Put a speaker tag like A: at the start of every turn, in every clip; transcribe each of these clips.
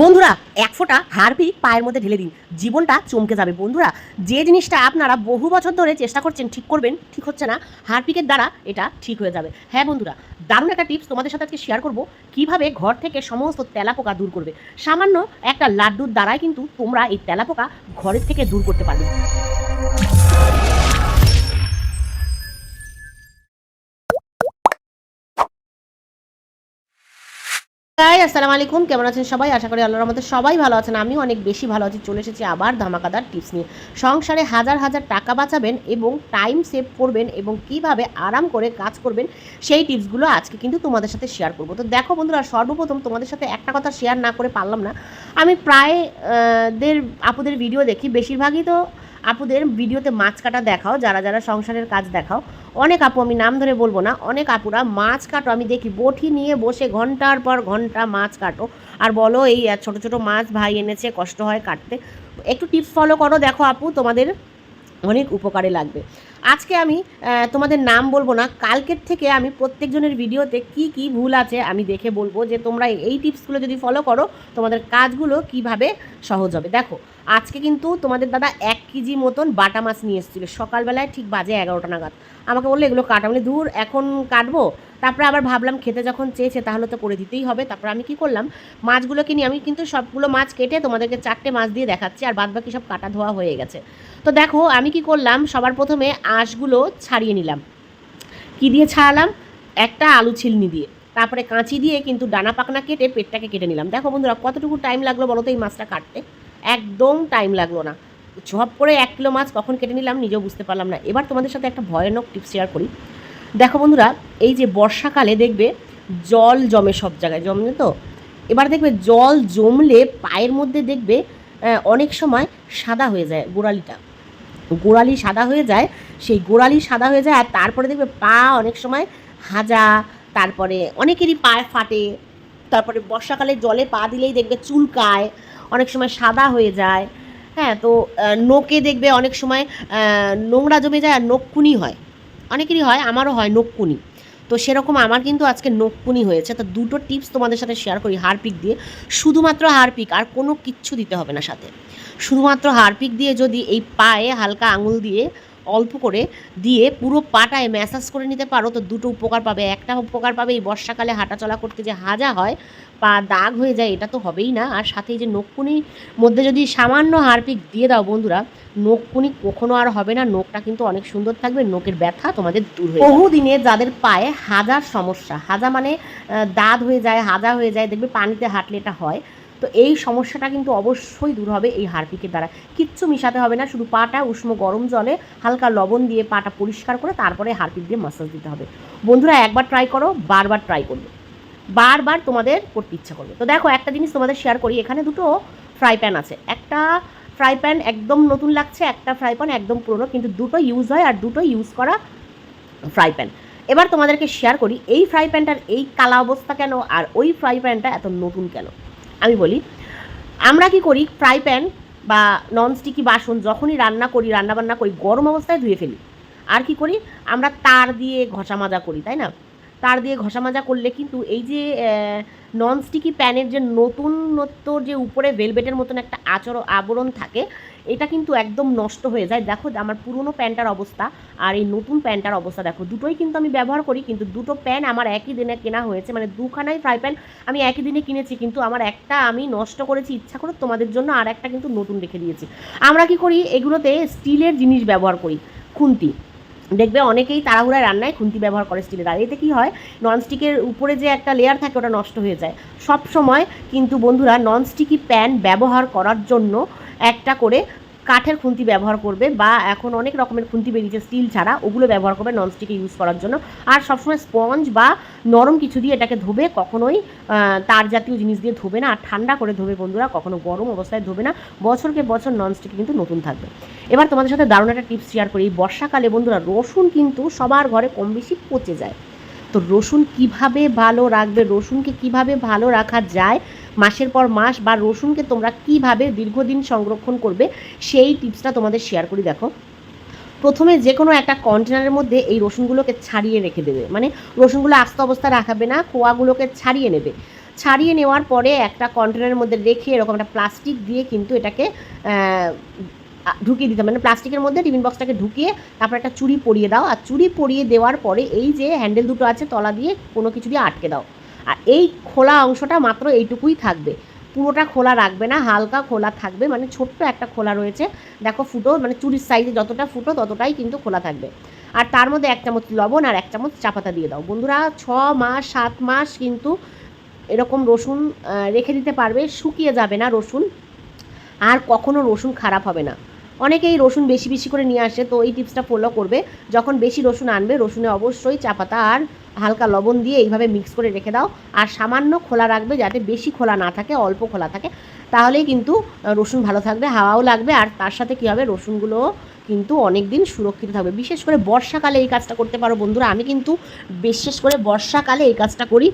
A: বন্ধুরা, এক ফোঁটা হারপিক পায়ের মধ্যে ঢেলে দিন। জীবনটা চমকে যাবে। বন্ধুরা, যে জিনিসটা আপনারা বহু বছর ধরে চেষ্টা করছেন, ঠিক করবেন, ঠিক হচ্ছে না হারপিকের দ্বারা এটা ঠিক হয়ে যাবে। হ্যাঁ বন্ধুরা, দারুণ একটা টিপস তোমাদের সাথে আজকে শেয়ার করব, কীভাবে ঘর থেকে সমস্ত তেলাপোকা দূর করবে। সামান্য একটা লাড্ডুর দ্বারাই কিন্তু তোমরা এই তেলাপোকা ঘরের থেকে দূর করতে পারবে। আসসালামু আলাইকুম কেমন আছেন সবাই? আশা করি আল্লাহর মধ্যে সবাই ভালো আছেন। আমিও অনেক বেশি ভালো আছি। চলে এসেছি আবার ধামাকাদার টিপস নিয়ে। সংসারে হাজার হাজার টাকা বাঁচাবেন এবং টাইম সেভ করবেন এবং কীভাবে আরাম করে কাজ করবেন, সেই টিপসগুলো আজকে কিন্তু তোমাদের সাথে শেয়ার করব। তো দেখো বন্ধুরা, সর্বপ্রথম তোমাদের সাথে একটা কথা শেয়ার না করে পারলাম না। আমি প্রায় দের, আপুদের ভিডিও দেখি। বেশিরভাগই তো আপুদের ভিডিওতে মাছ কাটা দেখাও, যারা যারা সংসারের কাজ দেখাও। অনেক আপু, আমি নাম ধরে বলব না, অনেক আপুরা মাছ কাটো, আমি দেখি বটি নিয়ে বসে ঘণ্টার পর ঘণ্টা মাছ কাটো। আর বলো, এই ছোট ছোট মাছ ভাই এনেছে, কষ্ট হয় কাটতে। একটু টিপস ফলো করো, দেখো আপু, তোমাদের অনেক উপকারে লাগবে। আজকে আমি তোমাদের নাম বলব না, কালকের থেকে আমি প্রত্যেকজনের ভিডিওতে কি কি ভুল আছে আমি দেখে বলব যে তোমরা এই টিপসগুলো যদি ফলো করো, তোমাদের কাজগুলো কীভাবে সহজ হবে। দেখো, আজকে কিন্তু তোমাদের দাদা এক কেজি মতন বাটা মাছ নিয়ে এসেছিল, সকালবেলায় ঠিক বাজে এগারোটা নাগাদ। আমাকে বলল, এগুলো কাটা মানে দূর এখন কাটবো? তারপরে আবার ভাবলাম, খেতে যখন চেয়েছে তাহলে তো করে দিতেই হবে। তারপর আমি কি করলাম, মাছগুলোকে নিয়ে আমি কিন্তু সবগুলো মাছ কেটে তোমাদেরকে চারটে মাছ দিয়ে দেখাচ্ছি, আর বাদ বাকি সব কাটা ধোয়া হয়ে গেছে। তো দেখো, আমি কি করলাম, সবার প্রথমে আঁশগুলো ছাড়িয়ে নিলাম। কি দিয়ে ছাড়ালাম? একটা আলু ছিলনি দিয়ে। তারপরে কাঁচি দিয়ে কিন্তু ডানা পাকনা কেটে পেটটাকে কেটে নিলাম। দেখো বন্ধুরা, কতটুকু টাইম লাগল বলো তো এই মাছটা কাটতে? একদম টাইম লাগল না। ঝপ করে এক কিলো মাছ কখন কেটে নিলাম নিজেও বুঝতে পারলাম না। এবার তোমাদের সাথে একটা ভয়ানক টিপস শেয়ার করি। দেখো বন্ধুরা, এই যে বর্ষাকালে দেখবে জল জমে সব জায়গায়, জমে তো? এবার দেখবে জল জমলে পায়ের মধ্যে দেখবে অনেক সময় সাদা হয়ে যায় গোড়ালিটা। গোড়ালি সাদা হয়ে যায়, সেই গোড়ালি সাদা হয়ে যায় আর তারপরে দেখবে পা অনেক সময় হাজা, তারপরে অনেকেরই পায়ে ফাটে, তারপরে বর্ষাকালে জলে পা দিলেই দেখবে চুলকায়, অনেক সময় সাদা হয়ে যায় হ্যাঁ তো নোকে দেখবে অনেক সময় নোংরা জমে যায় আর নখকুনি হয়, অনেকেরই হয়, আমারও হয় নখকুনি। তো সেরকম আমার কিন্তু আজকে নকুনি হয়েছে। তো দুটো টিপস তোমাদের সাথে শেয়ার করি হারপিক দিয়ে। শুধুমাত্র হারপিক, আর কোনো কিচ্ছু দিতে হবে না সাথে। শুধুমাত্র হারপিক দিয়ে যদি এই পায়ে হালকা আঙুল দিয়ে অল্প করে দিয়ে পুরো পাটায় ম্যাসাজ করে নিতে পারো। তো দুটো উপকার পাবে। একটা উপকার পাবে এই বর্ষাকালে হাঁটাচলা করতে যে হাজা হয়, পা দাগ হয়ে যায়, এটা তো হবেই না। আর সাথে এই যে নখকুনির মধ্যে যদি সামান্য হারপিক দিয়ে দাও বন্ধুরা, নখকুনি কখনো আর হবে না। নখটা কিন্তু অনেক সুন্দর থাকবে, নখের ব্যথা তোমাদের দূর হয়ে বহুদিনে যাদের পায়ে হাজার সমস্যা, হাজা মানে দাঁত হয়ে যায়, হাজা হয়ে যায়, দেখবে পানিতে হাঁটলে এটা হয়। তো এই সমস্যাটা কিন্তু অবশ্যই দূর হবে এই হারপিকের দ্বারা। কিচ্ছু মিশাতে হবে না, শুধু পাটা উষ্ণ গরম জলে হালকা লবণ দিয়ে পাটা পরিষ্কার করে তারপরে হারপিক দিয়ে মাসাজ দিতে হবে। বন্ধুরা, একবার ট্রাই করো, বারবার ট্রাই করবে। বারবার তোমাদের করতে ইচ্ছা করবে। তো দেখো, একটা জিনিস তোমাদের শেয়ার করি, এখানে দুটো ফ্রাই প্যান আছে। একটা ফ্রাই প্যান একদম নতুন লাগছে, একটা ফ্রাই প্যান একদম পুরনো, কিন্তু দুটো ইউজ হয় আর দুটো ইউজ করা ফ্রাই প্যান এবার তোমাদেরকে শেয়ার করি, এই ফ্রাই প্যানটার এই কালা অবস্থা কেন? আর ওই ফ্রাই প্যানটা এত নতুন কেন? আমি বলি, আমরা কি করি ফ্রাই প্যান বা ননস্টিকি বাসন যখনই রান্না করি, রান্নাবান্না করি, গরম অবস্থায় ধুয়ে ফেলি। আর কি করি, আমরা তার দিয়ে ঘষা মাজা করি, তাই না? তার দিয়ে ঘষা মাজা করলে কিন্তু এই যে ননস্টিকি প্যানের যে নতুনত্ব যে উপরে ভেলভেটের মতন একটা আচর, আবরণ থাকে, এটা কিন্তু একদম নষ্ট হয়ে যায়। দেখো, আমার পুরনো প্যান্টার অবস্থা আর এই নতুন প্যান্টার অবস্থা দেখো, দুটোই কিন্তু আমি ব্যবহার করি, কিন্তু দুটো প্যান আমার একই দিনে কেনা হয়েছে। মানে দুখানাই ফ্রাই প্যান আমি একই দিনে কিনেছি, কিন্তু আমার একটা আমি নষ্ট করেছি, ইচ্ছা করে তোমাদের জন্য আর একটা কিন্তু নতুন রেখে দিয়েছি। আমরা কি করি, এগুলোতে স্টিলের জিনিস ব্যবহার করি, খুন্তি। দেখবে অনেকেই তাড়াহুড়ায় রান্নায় খুন্তি ব্যবহার করে স্টিলের আর এতে কী হয়? ননস্টিকের উপরে যে একটা লেয়ার থাকে, ওটা নষ্ট হয়ে যায়। সব সময় কিন্তু বন্ধুরা ননস্টিকি প্যান ব্যবহার করার জন্য একটা করে কাঠের খুন্তি ব্যবহার করবে বা এখন অনেক রকমের খুন্তি বেরিয়েছে স্টিল ছাড়া। ওগুলো ব্যবহার করবে ননস্টিকে ইউজ করার জন্য। আর সবসময় স্পঞ্জ বা নরম কিছু দিয়ে এটাকে ধোবে, কখনোই তার জাতীয় জিনিস দিয়ে ধোবে না। আর ঠান্ডা করে ধোবে বন্ধুরা, কখনো গরম অবস্থায় ধোবে না। বছরকে বছর ননস্টিকে কিন্তু নতুন থাকবে। এবার তোমাদের সাথে দারুণ একটা টিপস শেয়ার করি। এই বর্ষাকালে বন্ধুরা, রসুন কিন্তু সবার ঘরে কম বেশি পচে যায়। তো রসুন কীভাবে ভালো রাখবে, রসুনকে কীভাবে ভালো রাখা যায় মাসের পর মাস বা রসুনকে তোমরা কীভাবে দীর্ঘদিন সংরক্ষণ করবে, সেই টিপসটা তোমাদের শেয়ার করি, দেখো। প্রথমে যে কোনো একটা কন্টেনারের মধ্যে এই রসুনগুলোকে ছাড়িয়ে রেখে দেবে। মানে রসুনগুলো আস্ত অবস্থায় রাখাবে না, কোয়াগুলোকে ছাড়িয়ে নেবে। ছাড়িয়ে নেওয়ার পরে একটা কন্টেনারের মধ্যে রেখে এরকম একটা প্লাস্টিক দিয়ে কিন্তু এটাকে ঢুকিয়ে দিতে। মানে প্লাস্টিকের মধ্যে টিফিন বক্সটাকে ঢুকিয়ে তারপর একটা চুড়ি পরিয়ে দাও। আর চুড়ি পরিয়ে দেওয়ার পরে এই যে হ্যান্ডেল দুটো আছে, তলা দিয়ে কোনো কিছু দিয়ে আটকে দাও। আর এই খোলা অংশটা মাত্র এইটুকুই থাকবে। পুরোটা খোলা রাখবে না, হালকা খোলা থাকবে মানে ছোট্ট একটা খোলা রয়েছে। দেখো ফুটো মানে চুরির সাইজে যতটা ফুটো, ততটাই কিন্তু খোলা থাকবে। আর তার মধ্যে এক চামচ লবণ আর এক চামচ চা পাতা দিয়ে দাও। বন্ধুরা, ছ মাস, সাত মাস কিন্তু এরকম রসুন রেখে দিতে পারবে, শুকিয়ে যাবে না রসুন। আর কখনো রসুন খারাপ হবে না। অনেকেই রসুন বেশি বেশি করে নিয়ে আসে, তো এই টিপসটা ফলো করবে। যখন বেশি রসুন আনবে, রসুনে অবশ্যই চা পাতা আর হালকা লবণ দিয়ে এইভাবে মিক্স করে রেখে দাও। আর সামান্য খোলা রাখবে যাতে বেশি খোলা না থাকে, অল্প খোলা থাকে। তাহলেই কিন্তু রসুন ভালো থাকবে, হাওয়াও লাগবে। আর তার সাথে কী হবে? রসুনগুলো কিন্তু অনেক দিন সুরক্ষিত থাকবে। বিশেষ করে বর্ষাকালে এই কাজটা করতে পারো বন্ধুরা। আমি কিন্তু বিশেষ করে বর্ষাকালে এই কাজটা করি।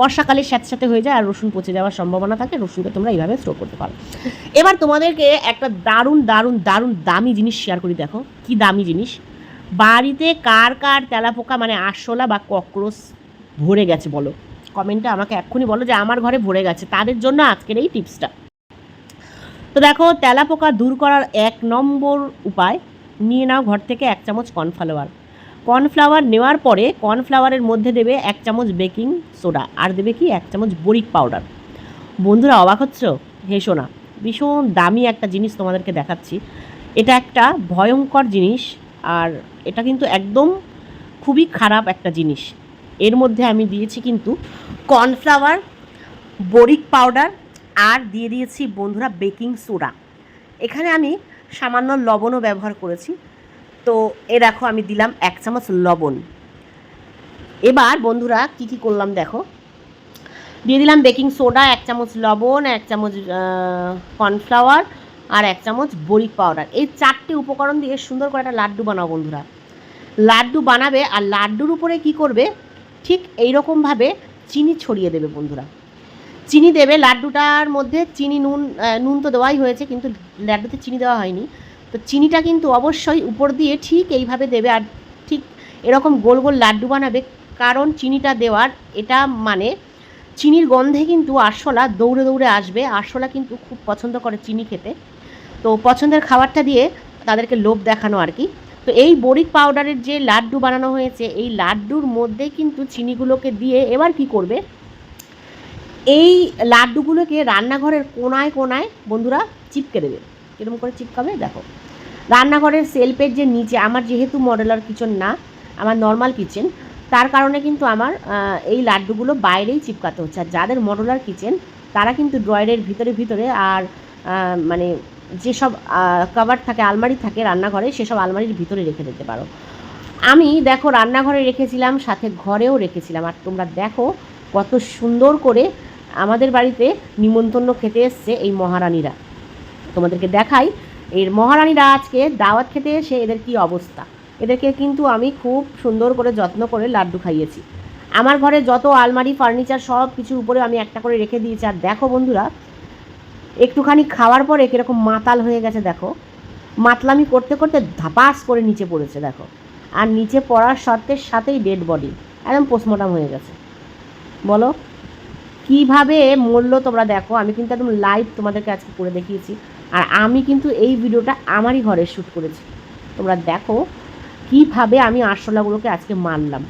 A: বর্ষাকালের সাথে সাথে হয়ে যায় আর রসুন পচে যাওয়ার সম্ভাবনা থাকে। রসুনকে তোমরা এইভাবে স্টোর করতে পারো। এবার তোমাদেরকে একটা দারুণ দারুণ দারুণ দামি জিনিস শেয়ার করি দেখো। কি দামি জিনিস? বাড়িতে কার কার তেলাপোকা মানে আরশোলা বা ককরোচ ভরে গেছে বলো? কমেন্টে আমাকে এক্ষুনি বলো যে আমার ঘরে ভরে গেছে। তাদের জন্য আজকের এই টিপসটা তো দেখো, তেলাপোকা দূর করার এক নম্বর উপায়, নিয়ে নাও ঘর থেকে এক চামচ কর্নফ্লাওয়ার। কর্নফ্লাওয়ার নেওয়ার পরে কর্নফ্লাওয়ারের মধ্যে দেবে এক চামচ বেকিং সোডা আর দেবে কি এক চামচ বরিক পাউডার। বন্ধুরা অবাক হচ্ছ? হেসো না ভীষণ দামি একটা জিনিস তোমাদেরকে দেখাচ্ছি। এটা একটা ভয়ঙ্কর জিনিস আর এটা কিন্তু একদম খুবই খারাপ একটা জিনিস। এর মধ্যে আমি দিয়েছি কিন্তু কর্নফ্লাওয়ার, বরিক পাউডার আর দিয়ে দিয়েছি বন্ধুরা বেকিং সোডা। এখানে আমি সামান্য লবণও ব্যবহার করেছি। তো এ দেখো, আমি দিলাম এক চামচ লবণ। এবার বন্ধুরা কি কি করলাম দেখো। দিয়ে দিলাম বেকিং সোডা, এক চামচ লবণ, এক চামচ কর্নফ্লাওয়ার আর এক চামচ বরিক পাউডার। এই চারটে উপকরণ দিয়ে সুন্দর করে একটা লাড্ডু বানাও বন্ধুরা। লাড্ডু বানাবে আর লাড্ডুর উপরে কি করবে? ঠিক এইরকমভাবে চিনি ছড়িয়ে দেবে বন্ধুরা। চিনি দেবে, লাড্ডুটার মধ্যে চিনি, নুন নুন তো দেওয়াই হয়েছে, কিন্তু লাড্ডুতে চিনি দেওয়া হয়নি। তো চিনিটা কিন্তু অবশ্যই উপর দিয়ে ঠিক এইভাবে দেবে, আর ঠিক এরকম গোল গোল লাড্ডু বানাবে, কারণ চিনিটা দেওয়ার এটা মানে চিনির গন্ধে কিন্তু আরশোলা দৌড়ে দৌড়ে আসবে, আরশোলা কিন্তু খুব পছন্দ করে চিনি খেতে। তো পছন্দের খাবারটা দিয়ে তাদেরকে লোভ দেখানো আর কি। তো এই বরিক পাউডারের যে লাড্ডু বানানো হয়েছে, এই লাড্ডুর মধ্যে কিন্তু চিনিগুলোকে দিয়ে এবার কি করবে? এই লাড্ডুগুলোকে রান্নাঘরের কোনায় কোনায় বন্ধুরা চিপকে দেবে। কীরকম করে চিপকাবে দেখো। রান্নাঘরের সেলফের যে নিচে, আমার যেহেতু মডেলার কিচেন না, আমার নর্মাল কিচেন তার কারণে কিন্তু আমার এই লাড্ডুগুলো বাইরেই চিপকাতে হচ্ছে। আর যাদের মডেলার কিচেন তারা কিন্তু ড্রয়ারের ভিতরে ভিতরে আর মানে যেসব কভার থাকে, আলমারি থাকে রান্নাঘরে, সেসব আলমারির ভিতরে রেখে দিতে পারো। আমি দেখো রান্নাঘরে রেখেছিলাম, সাথে ঘরেও রেখেছিলাম। আর তোমরা দেখো কত সুন্দর করে আমাদের বাড়িতে নিমন্ত্রণ খেতে এসছে এই মহারানীরা। তোমাদেরকে দেখাই, এর মহারানীরা আজকে দাওয়াত খেতে এসে এদের কি অবস্থা? এদেরকে কিন্তু আমি খুব সুন্দর করে যত্ন করে লাড্ডু খাইয়েছি। আমার ঘরে যত আলমারি, ফার্নিচার সব কিছুর উপরে আমি একটা করে রেখে দিয়েছি। আর দেখো বন্ধুরা, একটুখানি খাওয়ার পরে কীরকম মাতাল হয়ে গেছে, দেখো। মাতলামি করতে করতে ধাপাস করে নিচে পড়েছে, দেখো। আর নিচে পড়ার শর্তের সাথেই ডেড বডি একদম পোস্টমর্টম হয়ে গেছে। বলো? কীভাবে মরলো তোমরা দেখো, আমি কিন্তু একদম লাইভ তোমাদেরকে আজকে করে দেখিয়েছি। আর আমি কিন্তু এই ভিডিওটা আমারই ঘরে শ্যুট করেছি। তোমরা দেখো কীভাবে আমি আরশোলাগুলোকে আজকে মারলাম।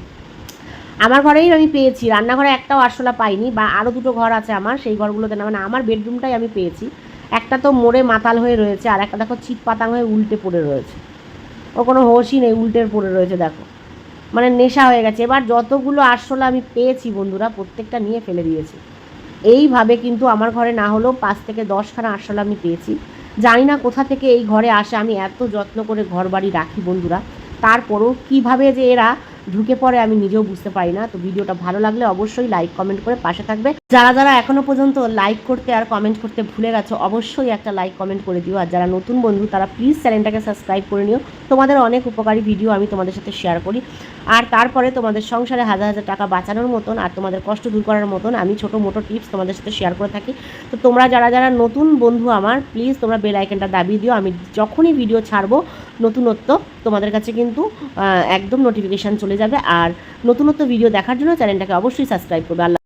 A: আমার ঘরেই আমি পেয়েছি, রান্নাঘরে একটাও আরশোলা পাইনি, বা আরও দুটো ঘর আছে আমার, সেই ঘরগুলোতে না মানে আমার বেডরুমটাই আমি পেয়েছি। একটা তো মোড়ে মাতাল হয়ে রয়েছে, আর একটা দেখো চিত পাতাং হয়ে উল্টে পড়ে রয়েছে। ও কোনো হোশই নেই, উল্টে পড়ে রয়েছে, দেখো। মানে নেশা হয়ে গেছে। এবার যতগুলো আরশোলা আমি পেয়েছি বন্ধুরা, প্রত্যেকটা নিয়ে ফেলে দিয়েছি। এইভাবে কিন্তু আমার ঘরে না হলেও পাঁচ থেকে দশখানা আরশোলা আমি পেয়েছি। জানি না কোথা থেকে এই ঘরে আসে, আমি এত যত্ন করে ঘর বাড়ি রাখি বন্ধুরা। তারপরও কীভাবে যে এরা ঢুকে পড়ে আমি নিজেও বুঝতে পারি না। তো ভিডিওটা ভালো লাগলে অবশ্যই লাইক কমেন্ট করে পাশে থাকবে। যারা যারা এখনও পর্যন্ত লাইক করতে আর কমেন্ট করতে ভুলে গেছো, অবশ্যই একটা লাইক কমেন্ট করে দিও। আর যারা নতুন বন্ধু, তারা প্লিজ চ্যানেলটাকে সাবস্ক্রাইব করে নিও। তোমাদের অনেক উপকারী ভিডিও আমি তোমাদের সাথে শেয়ার করি। আর তারপরে তোমাদের সংসারে হাজার হাজার টাকা বাঁচানোর মতন আর তোমাদের কষ্ট দূর করার মতন আমি ছোটো মোটো টিপস তোমাদের সাথে শেয়ার করে থাকি। তো তোমরা যারা যারা নতুন বন্ধু আমার প্লিজ তোমরা বেল আইকনটা দাবিয়ে দিও। আমি যখনই ভিডিও ছাড়বো, নতুনত্ব তোমাদের কাছে কিন্তু একদম নোটিফিকেশান চলে যাবে। আর নতুনত্ব ভিডিও দেখার জন্য চ্যানেলটাকে অবশ্যই সাবস্ক্রাইব করবে। আল্লাহ